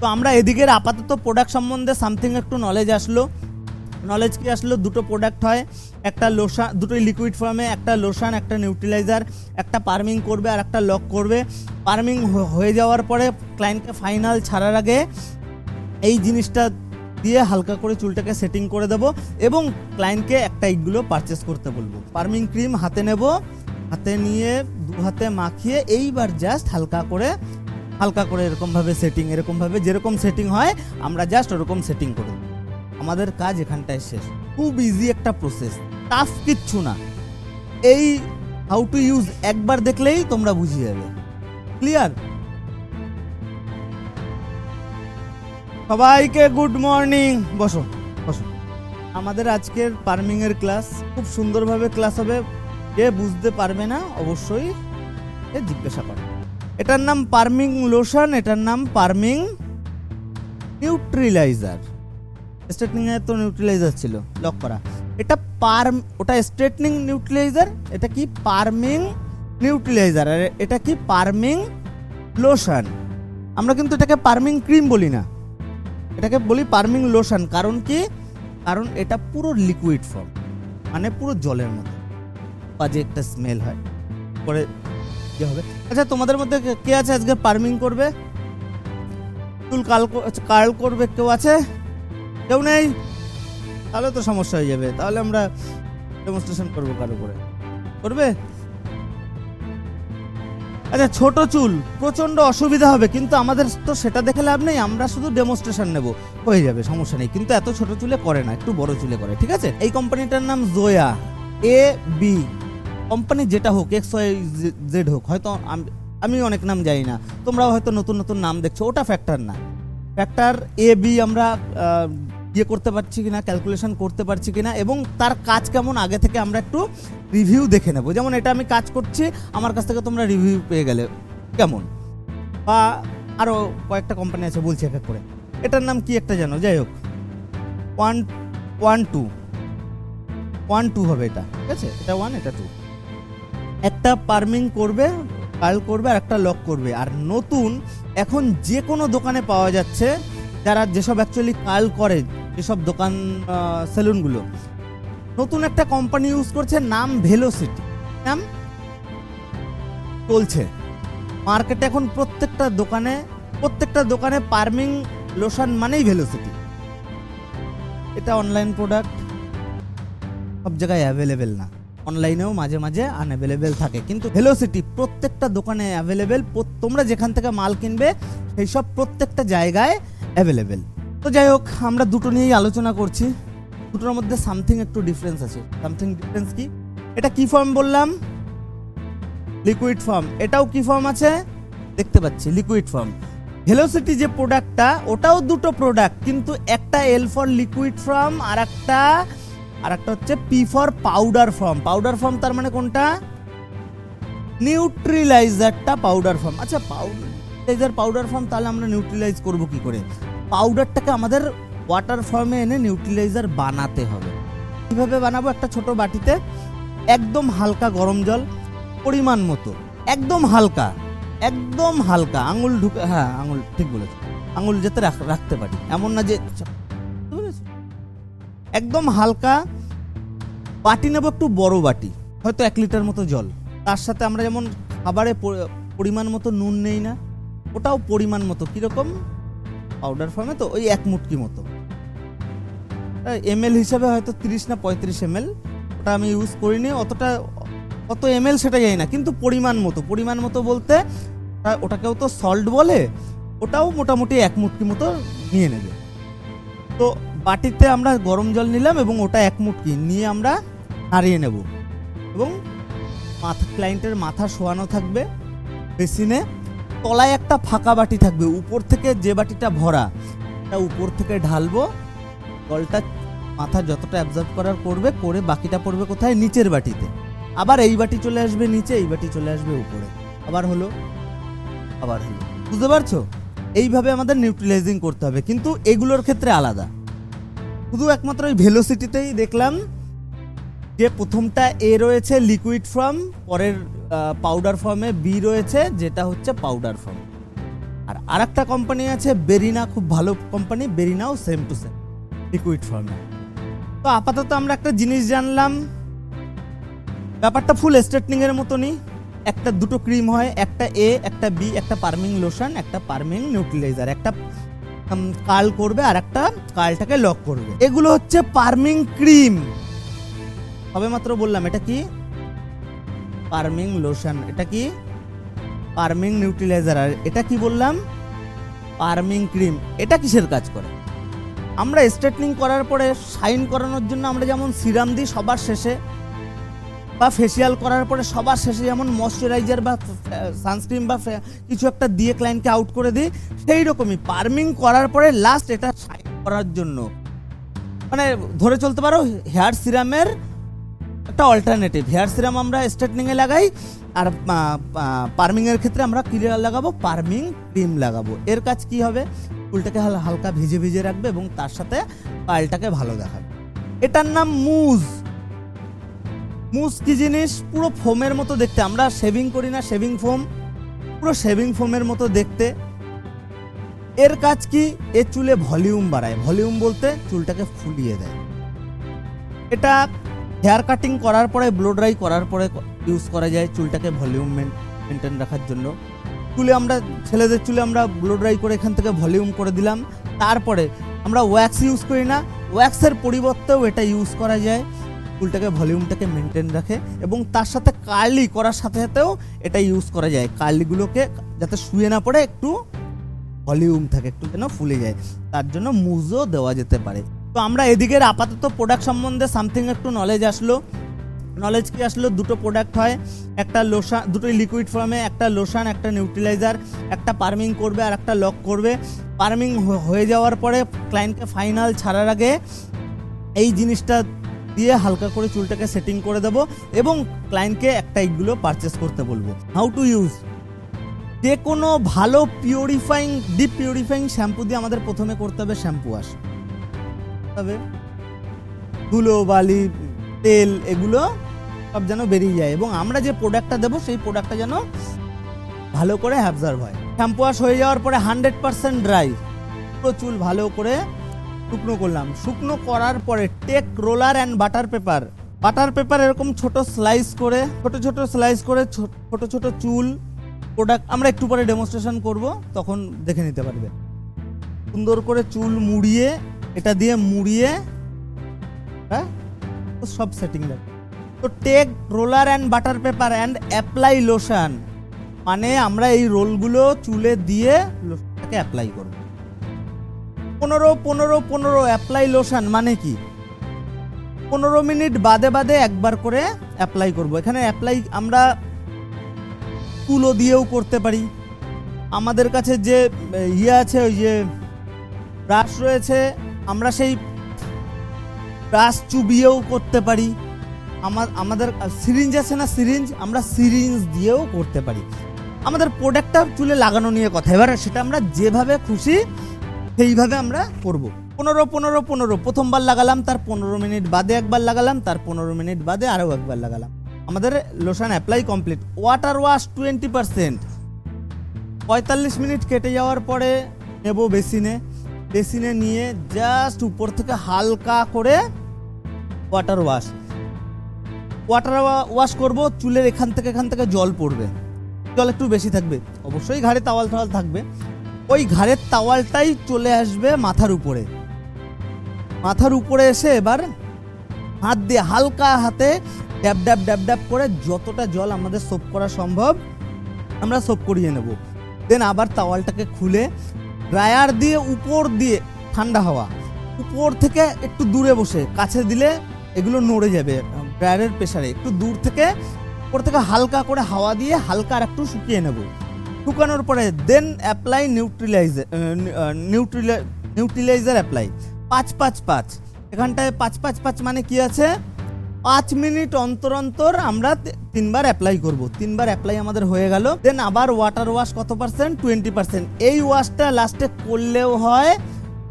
তো আমরা এদিকের আপাতত প্রোডাক্ট সম্বন্ধে সামথিং একটু নলেজ আসলো। নলেজ কি আসলো? দুটো প্রোডাক্ট হয়। একটা লোশান দুটোই লিকুইড ফর্মে একটা লোশান একটা নিউট্রিলাইজার একটা পার্মিং করবে আর একটা লক করবে। পার্মিং হয়ে যাওয়ার পরে ক্লায়েন্টকে ফাইনাল ছাড়ার আগে এই জিনিসটা দিয়ে হালকা করে চুলটাকে সেটিং করে দেবো এবং ক্লায়েন্টকে একটা এইগুলো পারচেস করতে বলব। পার্মিং ক্রিম হাতে নেব, হাতে নিয়ে দু হাতে মাখিয়ে এইবার জাস্ট হালকা করে হালকা করে এরকমভাবে সেটিং এরকমভাবে যেরকম সেটিং হয়, আমরা জাস্ট ওরকম সেটিং করে। আমাদের কাজ এখানটায় শেষ। খুব ইজি একটা প্রসেস টাফ কিচ্ছু না। এই হাউ টু ইউজ একবার দেখলেই তোমরা বুঝিয়ে যাবে। ক্লিয়ার সবাইকে গুড মর্নিং বসো বসো। আমাদের আজকের পার্মিং এর ক্লাস খুব সুন্দরভাবে ক্লাস হবে। যে বুঝতে পারবে না, অবশ্যই এ জিজ্ঞাসা করে। এটার নাম পার্মিং লোশন, এটার নাম পার্মিং নিউট্রিলাইজার। স্ট্রেটনিং এ তো নিউট্রিলাইজার ছিল লক করা। এটা পার্ম ওটা স্ট্রেটনিং নিউট্রিলাইজার, এটা কি পার্মিং নিউট্রিলাইজার? আর এটা কি পার্মিং লোশন? আমরা কিন্তু এটাকে পার্মিং ক্রিম বলি না। এটাকে বলি পার্মিং লোশন, কারণ কি? কারণ এটা পুরো লিকুইড ফর্ম মানে পুরো জলের মতো। বাজে একটা স্মেল হয়। পরে হবে? আচ্ছা তোমাদের মধ্যে কে- আছে আজকে পার্মিং করবে? চুল কাল কার্ল করবে কেউ আছে? কেউ নেই? তাহলে তো সমস্যা হয়ে যাবে। তাহলে আমরা ডেমনস্ট্রেশন করব কারও করে করবে? আচ্ছা ছোট চুল প্রচণ্ড অসুবিধা হবে, কিন্তু আমাদের তো সেটা দেখে লাভ নেই, আমরা শুধু ডেমনস্ট্রেশন নেব। হয়ে যাবে, সমস্যা নেই, কিন্তু এত ছোট চুলে করে না, একটু বড় চুলে করে, ঠিক আছে? এই কোম্পানিটার নাম জোয়া এ বি কোম্পানি যেটা হোক এক্স ওয়াই জেড হোক, হয়তো আমি অনেক নাম জানি না। তোমরাও হয়তো নতুন নতুন নাম দেখছ, ওটা ফ্যাক্টর না। ফ্যাক্টর এ বি আমরা ইয়ে করতে পারছি কিনা ক্যালকুলেশন করতে পারছি কিনা, এবং তার কাজ কেমন, আগে থেকে আমরা একটু রিভিউ দেখে নেব। যেমন এটা আমি কাজ করছি, আমার কাছ থেকে তোমরা রিভিউ পেয়ে গেলে, কেমন? বা আরও কয়েকটা কোম্পানি আছে, বলছি এক এক করে। এটার নাম কি একটা জানো? যাই হোক one one two one two হবে এটা, ঠিক আছে? এটা ওয়ান এটা টু একটা পার্মিং করবে কার্ল করবে আর একটা লক করবে। আর নতুন, এখন যে কোনো দোকানে পাওয়া যাচ্ছে, যারা যেসব অ্যাকচুয়ালি কাল করে, যেসব দোকান সেলুনগুলো নতুন একটা কোম্পানি ইউজ করছে, নাম ভেলোসিটি নাম? চলছে। মার্কেটে এখন প্রত্যেকটা দোকানে প্রত্যেকটা দোকানে পার্মিং লোশন মানেই ভেলোসিটি এটা অনলাইন প্রোডাক্ট সব জায়গায় অ্যাভেলেবেল না। অনলাইনেও মাঝে মাঝে আনঅ্যাভেলেবেল থাকে। কিন্তু ভেলোসিটি প্রত্যেকটা দোকানে অ্যাভেলেবেল তোমরা যেখান থেকে মাল কিনবে সেই সব প্রত্যেকটা জায়গায় অ্যাভেলেবেল তো যাই হোক, আমরা দুটো নিয়েই আলোচনা করছি। দুটোর মধ্যে সামথিং একটু ডিফারেন্স আছে। সামথিং ডিফারেন্স কি? এটা কি ফর্ম বললাম? লিকুইড ফর্ম এটাও কি ফর্ম আছে? দেখতে পাচ্ছি লিকুইড ফর্ম ভেলোসিটি যে প্রোডাক্টটা ওটাও দুটো প্রোডাক্ট কিন্তু একটা এল ফর লিকুইড ফর্ম আর একটা আর একটা হচ্ছে P for powder form powder form তার মানে কোনটা? নিউট্রিলাইজারটা পাউডার ফর্ম আচ্ছা পাউডার পাউডার ফর্ম তাহলে আমরা নিউট্রিলাইজ করব কি করে? পাউডারটাকে আমাদের ওয়াটার ফর্মে এনে নিউট্রিলাইজার বানাতে হবে। কীভাবে বানাবো? একটা ছোট বাটিতে একদম হালকা গরম জল পরিমাণ মতো। একদম হালকা একদম হালকা। আঙুল ঢুকে হ্যাঁ আঙুল, ঠিক বলেছ। আঙুল যেতে রাখ- রাখতে পারি। এমন না যে পেরেছ? একদম হালকা বাটি নেব একটু বড় বাটি। হয়তো এক লিটার মতো জল। তার সাথে আমরা যেমন খাবারে পরিমাণ মতো নুন নেই না, ওটাও পরিমাণ মতো। কীরকম? পাউডার ফর্মে তো ওই এক মুটকি মতো। এম এল হিসাবে হয়তো তিরিশ না পঁয়ত্রিশ এম এল ওটা আমি ইউজ করিনি, অতটা কত এম এল সেটা জানি না। কিন্তু পরিমাণ মতো পরিমাণ মতো বলতে ওটাকেও তো সল্ট বলে, ওটাও মোটামুটি এক মুটকি মতো নিয়ে নেবে। তো বাটিতে আমরা গরম জল নিলাম এবং ওটা এক মুটকি নিয়ে আমরা নাড়িয়ে নেব। এবং মাথা ক্লায়েন্টের মাথা শোয়ানো থাকবে, বেসিনে তলায় একটা ফাঁকা বাটি থাকবে, উপর থেকে যে বাটিটা ভরা এটা উপর থেকে ঢালবো, জলটা মাথা যতটা অ্যাবজর্ব করার করবে, করে বাকিটা পড়বে কোথায়? নিচের বাটিতে। আবার এই বাটি চলে আসবে নিচে, এই বাটি চলে আসবে উপরে। আবার হলো আবার হলো। বুঝতে পারছ? এইভাবে আমাদের নিউট্রিলাইজিং করতে হবে। কিন্তু এগুলোর ক্ষেত্রে আলাদা। শুধু একমাত্র ওই ভেলোসিটিতেই দেখলাম যে প্রথমটা এ রয়েছে লিকুইড ফর্ম পরের পাউডার ফর্মে বি রয়েছে, যেটা হচ্ছে পাউডার ফর্ম আর আরেকটা কোম্পানি আছে বেরিনা খুব ভালো কোম্পানি বেরিনাও সেম টু সেম লিকুইড ফর্মে তো আপাতত আমরা একটা জিনিস জানলাম, ব্যাপারটা ফুল স্ট্রেটনিং এর মতনই, একটা দুটো ক্রিম হয়, একটা এ একটা বি একটা পার্মিং লোশন একটা পার্মিং নিউট্রিলাইজার একটা কার্ল করবে আর একটা কার্লটাকে লক করবে। এগুলো হচ্ছে পার্মিং ক্রিম সবে মাত্র বললাম, এটা কি? পার্মিং লোশন, এটা কি? পার্মিং নিউট্রিলাইজার, আর এটা কি বললাম? পার্মিং ক্রিম, এটা কিসের কাজ করে? আমরা স্ট্রেটনিং করার পরে শাইন করানোর জন্য আমরা যেমন সিরাম দিই সবার শেষে, বা ফেসিয়াল করার পরে সবার শেষে যেমন ময়শ্চারাইজার বা সানস্ক্রিন বা কিছু একটা দিয়ে ক্লায়েন্টকে আউট করে দিই, সেই রকমই পার্মিং করার পরে লাস্ট এটা শাইন করার জন্য। মানে ধরে চলতে পারো, হেয়ার সিরামের একটা অল্টারনেটিভ হেয়ার সিরাম আমরা স্ট্রেটনিংয়ে লাগাই, আর পার্মিংয়ের ক্ষেত্রে আমরা ক্লিয়ার লাগাবো পার্মিং ক্রিম লাগাবো। এর কাজ কি হবে? চুলটাকে হালকা ভিজে ভিজে রাখবে এবং তার সাথে পালটাকে ভালো দেখাবে। এটার নাম মুজ মুজ কি জিনিস? পুরো ফোমের মতো দেখতে। আমরা শেভিং করি না শেভিং ফোম পুরো শেভিং ফোমের মতো দেখতে। এর কাজ কি? এ চুলে ভলিউম বাড়ায়। ভলিউম বলতে চুলটাকে ফুলিয়ে দেয়। এটা হেয়ার কাটিং করার পরে ব্লো ড্রাই করার পরে ইউজ করা যায় চুলটাকে ভলিউম মেনটেন রাখার জন্য। চুলে আমরা, ছেলেদের চুলে আমরা ব্লো ড্রাই করে এখান থেকে ভলিউম করে দিলাম। তারপরে আমরা ওয়্যাক্স ইউজ করি না। ওয়্যাক্সের পরিবর্তেও এটা ইউজ করা যায়। চুলটাকে ভলিউমটাকে মেনটেন রাখে এবং তার সাথে কার্লি করার সাথে সাথেও এটা ইউজ করা যায়। কার্লিগুলোকে যাতে শুয়ে না পড়ে, একটু ভলিউম থাকে, একটু যেন ফুলে যায়। তার জন্য মুজও দেওয়া যেতে পারে। তো আমরা এদিকের আপাতত প্রোডাক্ট সম্বন্ধে সামথিং একটু নলেজ আসলো। নলেজ কি আসলো? দুটো প্রোডাক্ট হয়। একটা লোশান দুটোই লিকুইড ফর্মে একটা লোশান একটা নিউট্রিলাইজার একটা পার্মিং করবে আর একটা লক করবে। পার্মিং হয়ে যাওয়ার পরে ক্লায়েন্টকে ফাইনাল ছাড়ার আগে এই জিনিসটা দিয়ে হালকা করে চুলটাকে সেটিং করে দেবো এবং ক্লায়েন্টকে একটা এইগুলো পারচেস করতে বলব। হাউ টু ইউজ যে কোনো ভালো পিউরিফাইং ডিপ পিউরিফাইং শ্যাম্পু দিয়ে আমাদের প্রথমে করতে হবে শ্যাম্পু ওয়াশ তবে ধুলো, বালি, তেল এগুলো সব যেন বেরিয়ে যায় এবং আমরা যে প্রোডাক্টটা দেবো সেই প্রোডাক্টটা যেন ভালো করে অ্যাবজার্ভ হয়। শ্যাম্পু ওয়াশ হয়ে যাওয়ার পরে হান্ড্রেড পার্সেন্ট ড্রাই পুরো চুল ভালো করে শুকনো করলাম। শুকনো করার পরে take roller and butter paper butter paper এরকম ছোট স্লাইস করে, ছোট ছোট স্লাইস করে ছোট ছোট চুল প্রোডাক্ট আমরা একটু পরে ডেমনস্ট্রেশন করব, তখন দেখে নিতে পারবে। সুন্দর করে চুল মুড়িয়ে এটা দিয়ে মুড়িয়ে হ্যাঁ সব সেটিং রাখবে তো take roller and butter paper and apply lotion মানে আমরা এই রোলগুলো চুলে দিয়ে লোশনটাকে অ্যাপ্লাই করব। পনেরো পনেরো পনেরো অ্যাপ্লাই লোশন মানে কি? পনেরো মিনিট বাদে বাদে একবার করে অ্যাপ্লাই করব। এখানে অ্যাপ্লাই আমরা তুলো দিয়েও করতে পারি। আমাদের কাছে যে ইয়ে আছে, ওই যে ব্রাশ রয়েছে আমরা সেই ব্রাশ চুবিয়েও করতে পারি। আমার আমাদের সিরিঞ্জ আছে না সিরিঞ্জ? আমরা সিরিঞ্জ দিয়েও করতে পারি। আমাদের প্রোডাক্টটা চুলে লাগানো নিয়ে কথা। এবার সেটা আমরা যেভাবে খুশি সেইভাবে আমরা করব। পনেরো পনেরো পনেরো। প্রথমবার লাগালাম, তার পনেরো মিনিট বাদে একবার লাগালাম, তার পনেরো মিনিট বাদে আরও একবার লাগালাম। আমাদের lotion apply complete. Water wash twenty percent. পঁয়তাল্লিশ মিনিট কেটে যাওয়ার পরে নেব বেসিনে। বেসিনে নিয়ে জাস্ট উপর থেকে হালকা করে ওয়াটার ওয়াশ ওয়াটার ওয়াশ করব, চুলের এখান থেকে এখান থেকে জল পড়বে। জল একটু বেশি থাকবে। অবশ্যই ঘাড়ে তাওয়াল টাওয়াল থাকবে। ওই ঘাড়ের তাওয়ালটাই চলে আসবে মাথার উপরে। মাথার উপরে এসে এবার হাত দিয়ে হালকা হাতে ড্যাব ড্যাব ড্যাব ড্যাব করে যতটা জল আমাদের সোপ করা সম্ভব আমরা সোপ করিয়ে নেব। দেন আবার তাওয়ালটাকে খুলে ড্রায়ার দিয়ে উপর দিয়ে ঠান্ডা হাওয়া। উপর থেকে একটু দূরে বসে, কাছে দিলে এগুলো নড়ে যাবে, ড্রায়ারের প্রেসারে। একটু দূর থেকে, উপর থেকে হালকা করে হাওয়া দিয়ে হালকা আর একটু শুকিয়ে নেব। শুকানোর পরে দেন অ্যাপ্লাই নিউট্রিলাইজার নিউট্রিলাই নিউট্রিলাইজার অ্যাপ্লাই পাঁচ পাঁচ পাঁচ। এখানটায় পাঁচ পাঁচ পাঁচ মানে কি আছে? পাঁচ মিনিট অন্তর অন্তর আমরা তিনবার অ্যাপ্লাই করব। তিনবার অ্যাপ্লাই আমাদের হয়ে গেল। দেন আবার ওয়াটার ওয়াশ কত পার্সেন্ট টোয়েন্টি পার্সেন্ট এই ওয়াশটা লাস্টে করলেও হয়,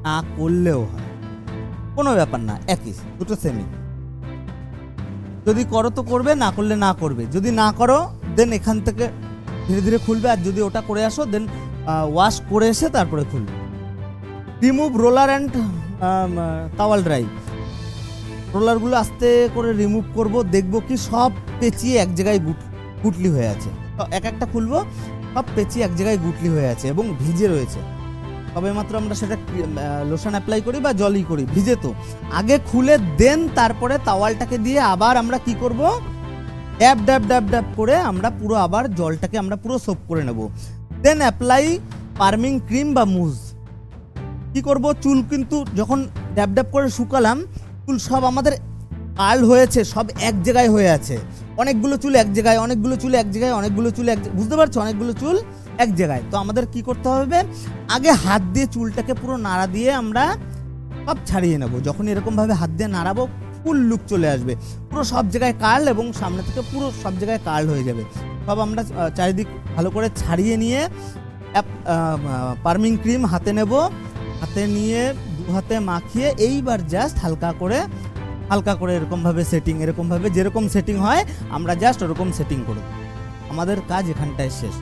না করলেও হয়। কোনো ব্যাপার না, একই, দুটো সেমি যদি করো তো করবে, না করলে না করবে। যদি না করো দেন এখান থেকে ধীরে ধীরে খুলবে। আর যদি ওটা করে আসো দেন ওয়াশ করে এসে তারপরে খুলবে। Remove roller and towel dry রোলারগুলো আস্তে করে রিমুভ করব, দেখব কি সব পেঁচিয়ে এক জায়গায় গুট- গুটলি হয়ে আছে। এক একটা খুলবো, সব পেঁচিয়ে এক জায়গায় গুটলি হয়ে আছে এবং ভিজে রয়েছে। তবে মাত্র আমরা সেটা লোশন অ্যাপ্লাই করি বা জলই করি, ভিজে তো। আগে খুলে দেন, তারপরে তাওয়ালটাকে দিয়ে আবার আমরা কি করব? ড্যাব ড্যাব ড্যাব ড্যাব করে আমরা পুরো আবার জলটাকে আমরা পুরো সোপ করে নেব। দেন অ্যাপ্লাই পার্মিং ক্রিম বা মুজ কি করব? চুল কিন্তু যখন ড্যাব ড্যাব করে শুকালাম চুল সব আমাদের কার্ল হয়েছে, সব এক জায়গায় হয়ে আছে। অনেকগুলো চুল এক জায়গায়, অনেকগুলো চুল এক জায়গায়, অনেকগুলো চুল এক বুঝতে পারছ? অনেকগুলো চুল এক জায়গায়। তো আমাদের কি করতে হবে? আগে হাত দিয়ে চুলটাকে পুরো নাড়া দিয়ে আমরা সব ছাড়িয়ে নেব। যখন এরকমভাবে হাত দিয়ে নাড়াবো, ফুল লুক চলে আসবে। পুরো সব জায়গায় কার্ল এবং সামনে থেকে পুরো সব জায়গায় কার্ল হয়ে যাবে। সব আমরা চারিদিক ভালো করে ছাড়িয়ে নিয়ে পার্মিং ক্রিম হাতে নেব। হাতে নিয়ে হাতে মাখিয়ে এইবার জাস্ট হালকা করে হালকা করে এরকমভাবে সেটিং এরকমভাবে যেরকম সেটিং হয়, আমরা জাস্ট ওরকম সেটিং করব। আমাদের কাজ এখানটায় শেষ।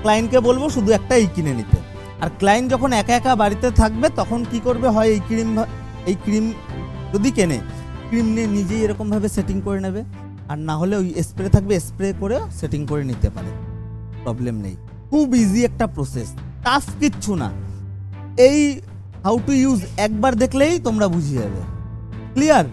ক্লায়েন্টকে বলব শুধু একটাই কিনে নিতে। আর ক্লায়েন্ট যখন একা একা বাড়িতে থাকবে, তখন কি করবে? হয় এই ক্রিম এই ক্রিম যদি কেনে ক্রিম নিয়ে নিজেই এরকমভাবে সেটিং করে নেবে। আর না হলে ওই স্প্রে থাকবে স্প্রে করে সেটিং করে নিতে পারে। প্রবলেম নেই। খুব ইজি একটা প্রসেস টাফ কিচ্ছু না। এই হাউ টু ইউজ একবার দেখলেই তোমরা বুঝিয়ে যাবে। ক্লিয়ার